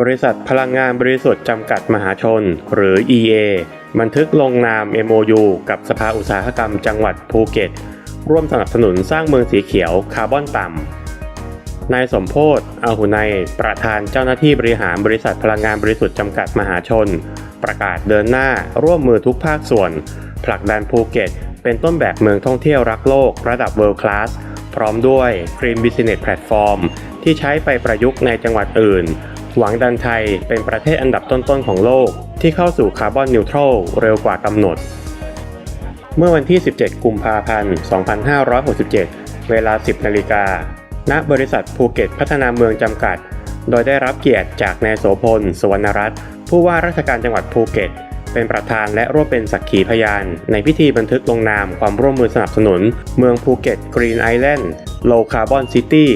บริษัทพลังงานบริสุทธิ์จำกัดมหาชน หรือ EA บันทึกลงนาม MOU กับสภาอุตสาหกรรมจังหวัดภูเก็ต ร่วมสนับสนุนสร้างเมืองสีเขียวคาร์บอนต่ำ นายสมโพศ์อาหุไนยประธานเจ้าหน้าที่บริหารบริษัทพลังงานบริสุทธิ์จำกัดมหาชน ประกาศเดินหน้าร่วมมือทุกภาคส่วน ผลักดันภูเก็ต เป็นต้นแบบเมืองท่องเที่ยวรักโลก ระดับ World Class พร้อมด้วย Green Business Platform ที่ใช้ไปประยุกต์ในจังหวัดอื่น หวังดันไทยเป็นประเทศอันดับต้นๆของโลก ที่เข้าสู่คาร์บอนนิวทรัลเร็วกว่ากำหนด เมื่อวันที่ 17 กุมภาพันธ์ 2567 เวลา 10 นาฬิกา ณ บริษัทภูเก็ตพัฒนาเมืองจำกัด โดยได้รับเกียรติจากนายโสพล สวรรณรัตน์ผู้ว่าราชการจังหวัดภูเก็ตเป็นประธานและร่วมเป็นสักขีพยาน ในพิธีบันทึกลงนามความร่วมมือสนับสนุน เมืองภูเก็ตกรีนไอแลนด์โลคาร์บอนซิตี้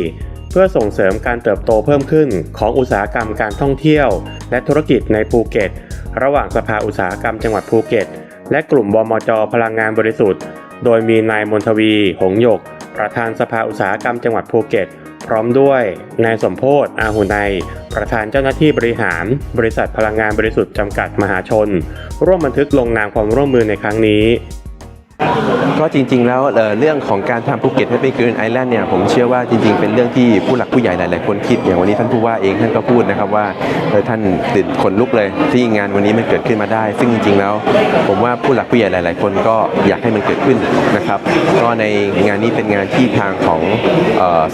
เพื่อส่งเสริมการเติบโตเพิ่มขึ้นของอุตสาหกรรมการท่องเที่ยว และธุรกิจในภูเก็ต ระหว่างสภาอุตสาหกรรมจังหวัดภูเก็ต และกลุ่มบมจพลังงานบริสุทธิ์ โดยมีนายมนทวี หงหยก ประธานสภาอุตสาหกรรมจังหวัดภูเก็ต พร้อมด้วยนายสมโพศอาหุไนยประธานเจ้าหน้าที่บริหาร บริษัทพลังงานบริสุทธิ์จำกัดมหาชน ร่วมบันทึกลงนามความร่วมมือในครั้งนี้ ก็จริง ๆ แล้วเรื่องของการทำภูเก็ตให้เป็นกรีนไอแลนด์เนี่ยผมเชื่อว่าจริง ๆ เป็นเรื่องที่ผู้หลักผู้ใหญ่หลายๆคนคิดอย่างวันนี้ท่านผู้ว่าเองท่านก็พูดนะครับว่าท่านตื่นขนลุกเลยที่งานวันนี้มันเกิดขึ้นมาได้ ซึ่งจริง ๆ แล้ว ผมว่าผู้หลักผู้ใหญ่หลาย ๆ คนก็อยากให้มันเกิดขึ้นนะครับก็ในงานนี้เป็นงานที่ทางของ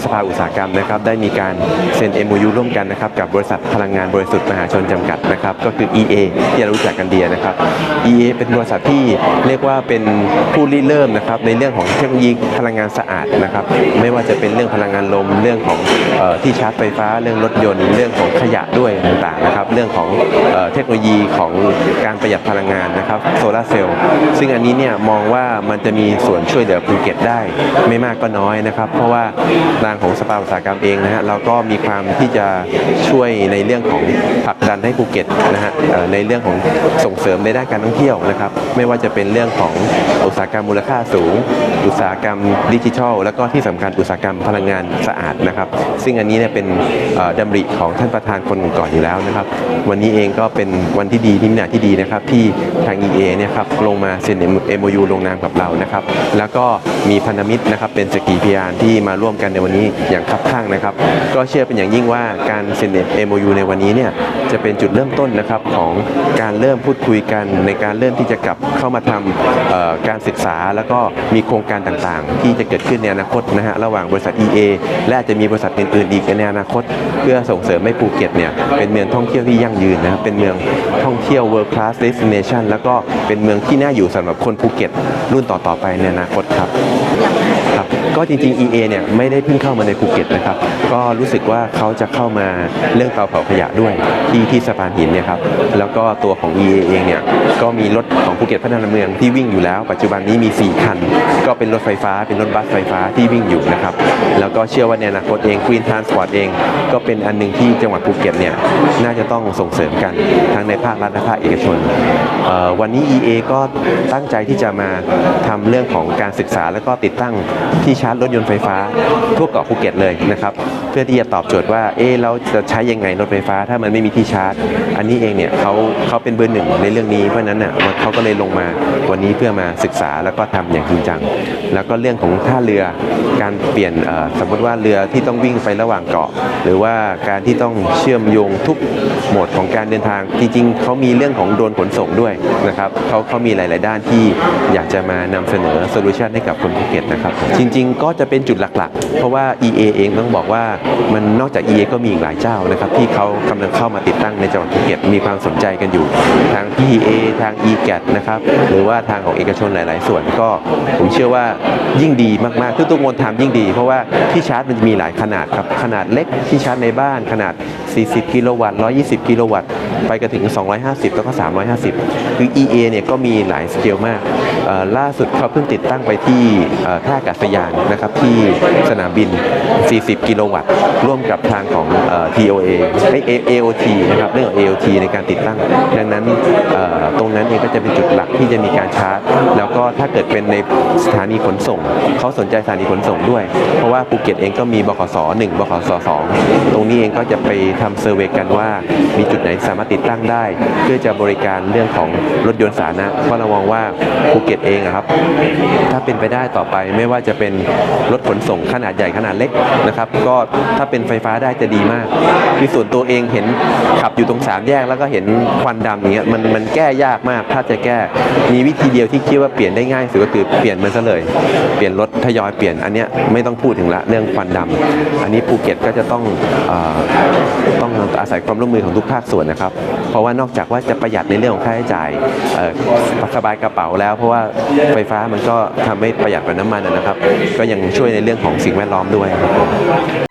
สภาอุตสาหกรรมนะครับได้มีการเซ็น MOU ร่วมกันนะครับกับบริษัทพลังงานบริสุทธิ์มหาชนจำกัดนะครับก็คือ EA ที่เรารู้จักกันดีนะครับ EA เป็นบริษัทที่เรียกว่าเป็นผู้ริเริ่มนะครับในเรื่องของเทคโนโลยีพลังงานสะอาดนะครับ ไม่ว่าจะเป็นเรื่องพลังงานลม เรื่องของออที่ชาร์จไฟฟ้า เรื่องรถยนต์ เรื่องของขยะด้วยต่างๆนะครับ เรื่องของเออเทคโนโลยีของการประหยัดพลังงานนะครับโซลาร์เซลล์ซึ่งอันนี้เนี่ยมองว่ามันจะมีส่วนช่วยเหลือภูเก็ตได้ ไม่มากก็น้อยนะครับ เพราะว่าทางของสภาอุตสาหกรรมเองนะฮะเราก็มีความที่จะช่วยในเรื่องของผลักดันให้ภูเก็ตนะฮะในเรื่องของส่งเสริมในด้านการท่องเที่ยวนะครับ ไม่ว่าจะเป็นเรื่องของอุตสาหการมูลค่าสูง อุตสาหกรรมดิจิทัล แล้วก็ที่สำคัญอุตสาหกรรมพลังงานสะอาดนะครับซึ่งอันนี้เนี่ยเป็นเอ่อดำริของท่านประธานคนก่อนอยู่แล้วนะครับ วันนี้เองก็เป็นวันที่ดีที่นาที่ดีนะครับที่ทาง EA เนี่ยครับลงมาเซ็น MOU ลงนามกับเรานะครับ แล้วก็มีพันธมิตรนะครับเป็นสกีพยานที่มาร่วมกันในวันนี้อย่างคับข้างนะครับ ก็เชื่อเป็นอย่างยิ่งว่าการเซ็น MOU ในวันนี้เนี่ยจะเป็นจุดเริ่มต้นนะครับของการเริ่มพูดคุยกันในการเริ่มที่จะกลับเข้ามาทำการศึกษาแล้วก็มีโครงการการต่างๆ ที่จะเกิดขึ้นในอนาคตนะฮะระหว่างบริษัท EA และอาจจะมีบริษัทอื่นๆอีกในอนาคต เพื่อส่งเสริมให้ภูเก็ตเนี่ยเป็นเมืองท่องเที่ยวที่ยั่งยืนนะครับเป็นเมืองท่องเที่ยว world class destination แล้วก็เป็นเมืองที่น่าอยู่สำหรับคนภูเก็ตรุ่นต่อๆไปในอนาคตครับครับ ก็จริงๆ EA เนี่ยไม่ได้เพิ่งเข้ามาในภูเก็ตนะครับ ก็รู้สึกว่าเขาจะเข้ามาเรื่องเตาเผาขยะด้วยที่ที่สะพานหินเนี่ยครับ แล้วก็ตัวของ EA เองเนี่ยก็มีรถของภูเก็ตพัฒนาเมืองที่วิ่งอยู่แล้ว ปัจจุบันนี้มี 4 คัน ก็เป็นรถไฟฟ้า เป็นรถบัสไฟฟ้าที่วิ่งอยู่นะครับ แล้วก็เชื่อว่าในอนาคตเอง Green Transport เอง ก็เป็นอันหนึ่งที่จังหวัดภูเก็ตเนี่ยน่าจะต้องส่งเสริมกันทั้งในภาครัฐและภาคเอกชน วันนี้ EA ก็ตั้งใจที่จะมาทำเรื่องของการศึกษาแล้วก็ติดตั้งที่ชาร์จรถยนต์ไฟฟ้าทั่วเกาะภูเก็ตเลยนะครับ พื่อที่จะตอบโจทย์ว่าเอ๊ะเราจะใช้ยังไงรถไฟฟ้าถ้ามันไม่มีที่ชาร์จ อันนี้เองเนี่ยเขาเขาเป็นเบอร์หนึ่งในเรื่องนี้เพราะนั้นน่ะเขาก็เลยลงมาวันนี้เพื่อมาศึกษาแล้วก็ทำอย่างจริงจัง แล้วก็เรื่องของท่าเรือการเปลี่ยนสมมติว่าเรือที่ต้องวิ่งไประหว่างเกาะ หรือว่าการที่ต้องเชื่อมโยงทุกโหมดของการเดินทาง จริงๆเขามีเรื่องของโดนขนส่งด้วยนะครับเขาเขามีหลาย ๆ ด้านที่อยากจะมานำเสนอโซลูชันให้กับคนภูเก็ตนะครับ จริง ๆ ก็จะเป็นจุดหลักๆ เพราะว่า EA เองต้องบอกว่ามันนอกจาก EA ก็มีอีกหลายเจ้านะครับที่เขากำลังเข้ามาติดตั้งในจังหวัดภูเก็ตมีความสนใจกันอยู่ ทาง PA ทาง e g a t นะครับหรือว่าทางของเอกชนหลาย ๆ ส่วนก็ผมเชื่อว่ายิ่งดีมากๆทุกๆคนทำยิ่งดี เพราะว่าที่ชาร์จมันจะมีหลายขนาดครับขนาดเล็กที่ชาร์จในบ้านขนาด 40 กิโลวัตต์120 กิโลวัตต์ไปกันถึง 250 แล้วก็ 350 คือ EA เนี่ยก็มีหลายสเกลมากล่าสุดเขาเพิ่งติดตั้งไปที่ท่าอากาศยานนะครับที่สนามบิน 40 กิโลวัตต์ร่วมกับทางของ TOA ไอ้ AOT นะครับเรื่องของ AOT ในการติดตั้ง ดังนั้นตรงนั้นเองก็จะเป็นจุดหลักที่จะมีการชาร์จ แล้วก็ถ้าเกิดเป็นในสถานีขนส่ง เขาสนใจสถานีขนส่งด้วย เพราะว่าภูเก็ตเองก็มีบขส1บขส2ตรงนี้เองก็จะไปทำเซอร์เวยกันว่ามีจุดไหนสามารถติดตั้งได้ เพื่อจะบริการเรื่องของรถยนต์สาธารณะเพราะเรามองว่าภูเก็ตเองครับ ถ้าเป็นไปได้ต่อไปไม่ว่าจะเป็นรถขนส่งขนาดใหญ่ขนาดเล็กนะครับ ก็ถ้าเป็นไฟฟ้าได้จะดีมากคือส่วนตัวเองเห็นขับอยู่ตรงสามแยกแล้วก็เห็นควันดำอย่างเงี้ยมันมันแก้ยากมาก ถ้าจะแก้มีวิธีเดียวที่คิดว่าเปลี่ยนได้ง่ายสุดก็คือเปลี่ยนมันซะเลย เปลี่ยนรถทยอยเปลี่ยนอันเนี้ยไม่ต้องพูดถึงละเรื่องควันดำอันนี้ภูเก็ตก็จะต้องอต้องอาศัยความร่วมมือของทุกภาคส่วนนะครับ เพราะว่านอกจากว่าจะประหยัดในเรื่องของค่าใช้จ่ายเอ่อสบายกระเป๋าแล้ว เพราะว่าไฟฟ้ามันก็ทำให้ประหยัดกว่าน้ำมันนะครับ ก็ยังช่วยในเรื่องของสิ่งแวดล้อมด้วยครับ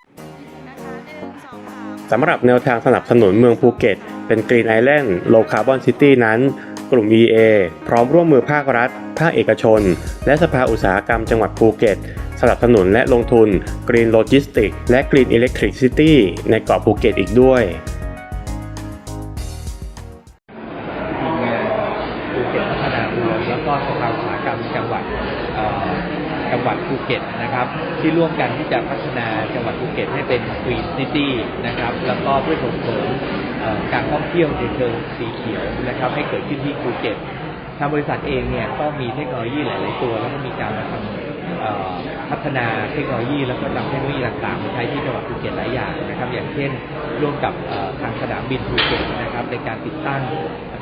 สำหรับแนวทางสนับสนุนเมืองภูเก็ต เป็น Green Island Low Carbon City นั้น กลุ่ม EA พร้อมร่วมมือภาครัฐ ภาคเอกชน และสภาอุตสาหกรรมจังหวัดภูเก็ต สนับสนุนและลงทุน Green Logistics และ Green Electricity ในเกาะภูเก็ตอีกด้วย เก็ตนะครับ ที่ร่วมกันที่จะพัฒนาจังหวัดภูเก็ตให้เป็น Green City นะครับ แล้วก็เพื่อส่งเสริมการท่องเที่ยวในเชิงสีเขียวนะครับ ให้เกิดขึ้นที่ภูเก็ตทางบริษัทเองเนี่ยก็มีเทคโนโลยีหลาย ๆ ตัว แล้วก็มีการมาทำพัฒนาเทคโนโลยี แล้วก็นำเทคโนโลยีต่างๆมาใช้ที่จังหวัดภูเก็ตหลายอย่างนะครับ อย่างเช่น ร่วมกับทางสนามบินภูเก็ตนะครับ ในการติดตั้ง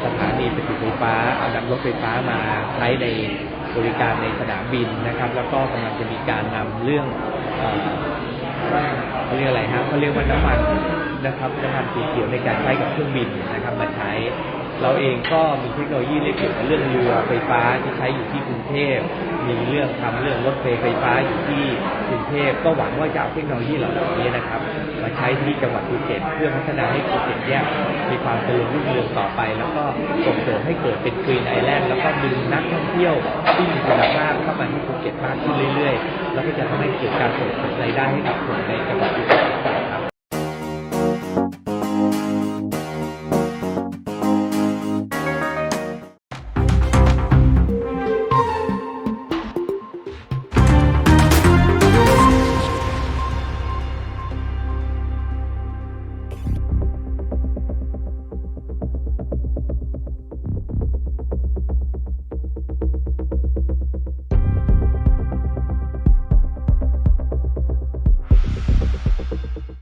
สถานีไฟไฟฟ้าเอานำรถไฟฟ้ามาใช้ใน บริการในสนามบินนะครับ แล้วก็กำลังจะมีการนำเรื่องเอ่อเขาเรียกอะไรฮะเขาเรียกว่าน้ำมันนะครับน้ำมันสีเขียวในการใช้กับเครื่องบินนะครับมาใช้ เราเองก็มีเทคโนโลยีเรื่องเกี่ยวกับเรื่องเรือไฟฟ้าที่ใช้อยู่ที่กรุงเทพ มีเรื่องทำเรื่องรถไฟไฟฟ้าอยู่ที่กรุงเทพ ก็หวังว่าจะเอาเทคโนโลยีเหล่านี้นะครับ มาใช้ที่จังหวัดภูเก็ตเพื่อพัฒนาให้ภูเก็ตเนี่ยมีความเจริญรุ่งเรืองต่อไป แล้วก็ส่งเสริมให้เกิดเป็นกรีนไอแลนด์แล้วก็ดึงนักท่องเที่ยวที่มีคุณภาพเข้ามาที่ภูเก็ตมากขึ้นเรื่อยๆ แล้วก็จะทำให้เกิดการส่งเสริมรายได้ให้กับคนในจังหวัดภูเก็ต